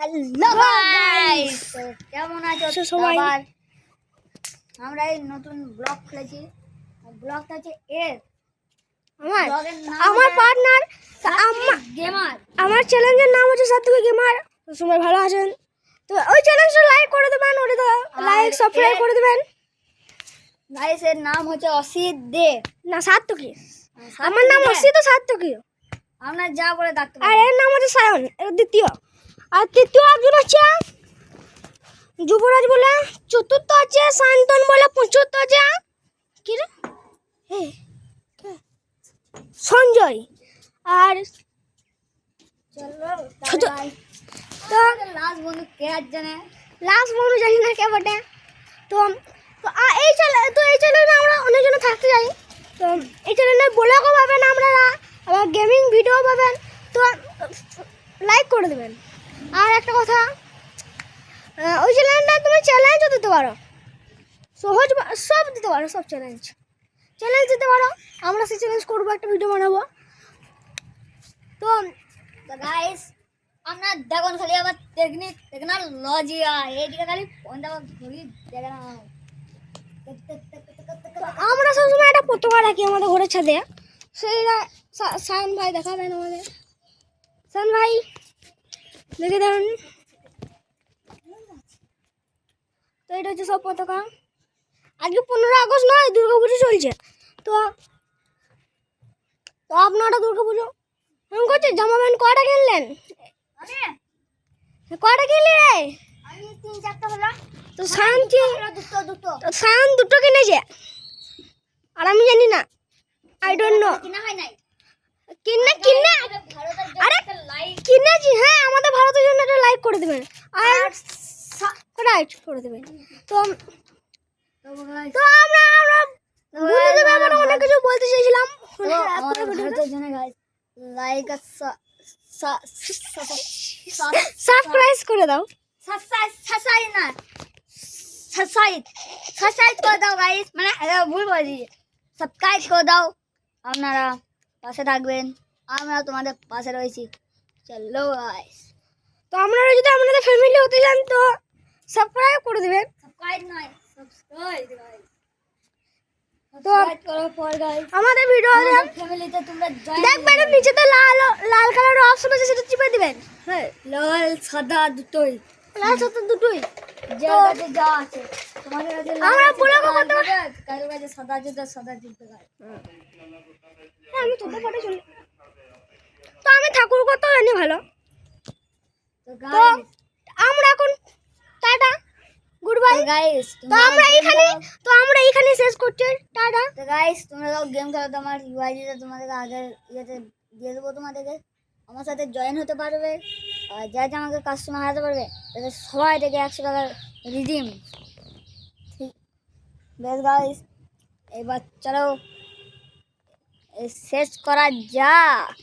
Hello guys কেমন আছো সবাই- আমরা এই নতুন ব্লগ খুলেছি। ব্লগটা হচ্ছে এর। আমার আমার পার্টনার গেমার আমার চ্যালেঞ্জের নাম হচ্ছে সাত্বিক গেমার সবাই ভালো আছেন? তো ওই চ্যালেঞ্জটা লাইক করে দেবেন ওটা তো লাইক সাবস্ক্রাইব করে দেবেন। গাইস এর নাম হচ্ছে অসিত দে। না সাত্তকি। আমার নাম অসিত সাত্তকি। আমরা যা বলে ডাকতে আর এর নাম হচ্ছে সায়ন এর দ্বিতীয়। আর তৃতীয় একজন আছে যুবরাজ বলে চতুর্থ আছে শান্তন বলে পঁচাত্তর আছে কি রে? সঞ্জয়। আর ছোট- তো লাস্ট বন্ধু কে আর জানে? লাস্ট মনে জানি না কে বটে। তো তো এই চ্যানেল তো এই চ্যানেলে আমরা অনেকজন থাকতে যাই তো এই চ্যানেলে ব্লগও পাবেন আপনারা আবার গেমিং ভিডিও পাবেন। তো লাইক করে দেবেন। আর একটা কথা ওই চ্যানেলটা তুমি চ্যালেঞ্জও দিতে পারো। সহজ সব দিতে পারো, সব চ্যালেঞ্জ চ্যালেঞ্জ দিতে পারো, আমরা সেই চ্যালেঞ্জ করব, একটা ভিডিও বানাবো। তো গাইস আমরা দেখুন খালি, আবার টেকনিক টেকনোলজি এইদিকে খালি ফোনটা ঘুরি দেখে না আমরা সবসময় একটা পতাকা রাখি আমাদের ঘরের ছাদে। সেইটা সা- সায়ন ভাই দেখাবেন আমাদের। সায়ন ভাই দেখে দেন তো এটা হচ্ছে সব পতাকা। আজকে পনেরো আগস্ট নয়, দুর্গা পুজো চলছে। তো তো আপনারা দুর্গা পুজো এরকম করছে জামা প্যান্ট কটা কিনলেন? কটা কিনলি রে? তো সায়ন তো সায়ন দুটো কিনেছে। আর আমি জানি না। আই ডোন্ট নো কিনা, কিনে কিনে ভারতের আরে! জন্য লাইক কিনেছি হ্যাঁ আমাদের ভারতের জন্য একটা লাইক করে দেবেন। আর রাইট করে দেবেন। তো তো আমরা আমরা বন্ধুদের ব্যাপারে অনেক কিছু বলতে চাইছিলাম লাইক সাবস্ক্রাইব করে দাও। সাবস্ক্রাইব না। সাবস্ক্রাইব সাবস্ক্রাইব করে দাও গাইস মানে ভুল বলছি। সাবস্ক্রাইব করে দাও। আপনারা পাশে থাকবেন। আমরা তোমাদের পাশে রয়েছি। চলো গাইস তো আপনারা যদি আপনাদের ফ্যামিলি হতে চান তো সাবস্ক্রাইব করে দেবেন। সাবস্ক্রাইব নয় সাবস্ক্রাইব তো আমাদের ভিডিও ফ্যামিলিতে তোমরা দেখবেন নিচেতে লাল লাল কালারের অপশন আছে সেটা চিপে দিবেন। হ্যাঁ লাল সাদা দুটোই। লাল সাথে দুটোই। যার কাছে যা আছে তোমাদের কাছে আমরা আছে তো পুরো কাছে সাদা আছে তো সাদা গাইস হ্যাঁ, আমি তোদের ফটো চলি। তো আমি ঠাকুর কত জানি ভালো। তো আমরা এখন টাটা গুড বাই। গাইস তো আমরা এইখানে তো আমরা এইখানে শেষ করছি টাটা। তো গাইস তোমরা যাও গেম খেলো তোমার ইউআইডিটা তোমাদেরকে আগে ইয়েতে দিয়ে দেবো তোমাদেরকে। আমার সাথে জয়েন হতে পারবে আর যা যা আমাকে কাস্টমার হারাতে পারবে তাদের সবাই থেকে একশো টাকা রিডিম ঠিক। বেশ গাইস এবার চলো শেষ করা যাক।